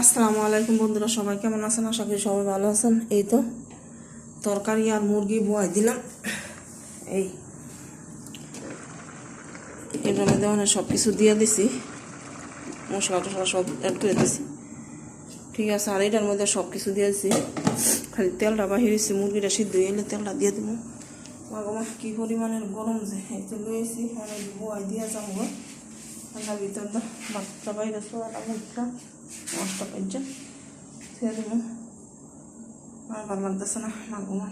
আসসালামু আলাইকুম বন্ধুরা, সবাই কেমন আছেন? আশা করি সবাই ভালো আছেন। এই তো তরকারি আর মুরগি বয় দিলাম। এই এটার মধ্যে মানে সব কিছু দিয়ে দিছি। মশলা টশলা সব অ্যাড করে দিছি। ঠিক আছে, আর এটার মধ্যে সব কিছু দিয়ে দিছি। খালি তেলটা বাহির হয়েছে মুরগিটা সিদ্ধ এলে তেলটা দিয়ে দেবো। মাগমা কী পরিমাণের গরম যে, এই তো লয়েছি অনেক বয় দিয়ে যাব। সোয়াটা মুখটা নষ্ট করছে ছেড়ে দেবো আর ভালো লাগতেছে না মাগমা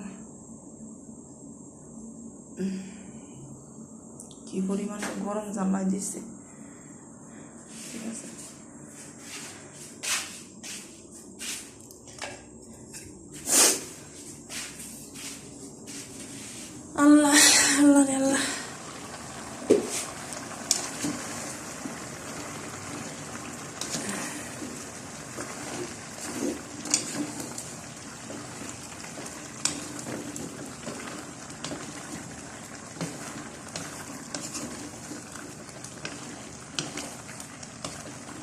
কি পরিমাণ গরম জ্বালাই দিচ্ছে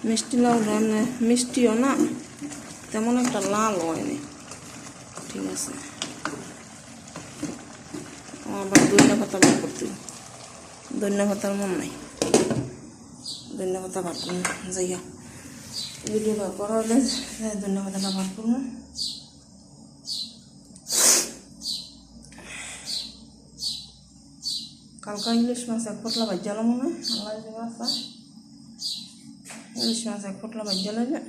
মিষ্টি লাউ এমনি মিষ্টিও না, তেমন একটা লাল হয়নি। ঠিক আছে। আবার দইনা পাতা বার করতে দইনা পাতার মন নাই। দইনা পাতা বার করুন। যাইয়া ভিডিওটা করা হলে দইনা পাতাটা বার করুন। কালকা ইলিশ মাছ এক পটলা ভাজ্যালো মনে হয়। আল্লাহ মাছ পটলা ভাজ্যালো যে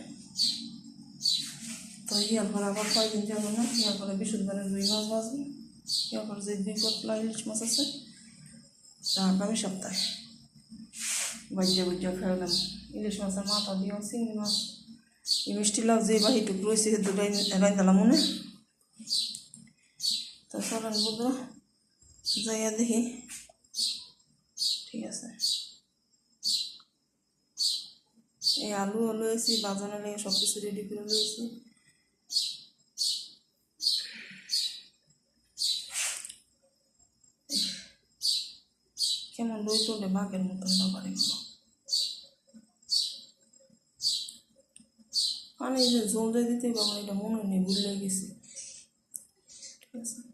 তো ইয়ার পর আবার কয়দিন যাব না, ইয়ার পরে বিশুদ্ধবারে দুই মাছ বাঁচবে ইয়ার পরে যে দুই পটলা ইলিশ মাছ আছে তা আগামী সপ্তাহে বাজ্যা বুজ্জা ফেললাম ইলিশ মাছের মাথা দিয়েও চিংড়ি মাছ, এই মিষ্টি লাউ যে বাহিটুক রয়েছে, সে দুটাই দিলাম মনে। তো চলেন বুধ যাইয়া দেখি। ঠিক আছে। এই আলু লয়েছি বাজানো লেগে সব কিছু রেডি করে লয়েছি কেমন রই তোলে বাঘের মতন বাবারে বাবা। পানি যে জল দিতে বাবা, এটা মনে নেই ভুলে গেছি। ঠিক আছে?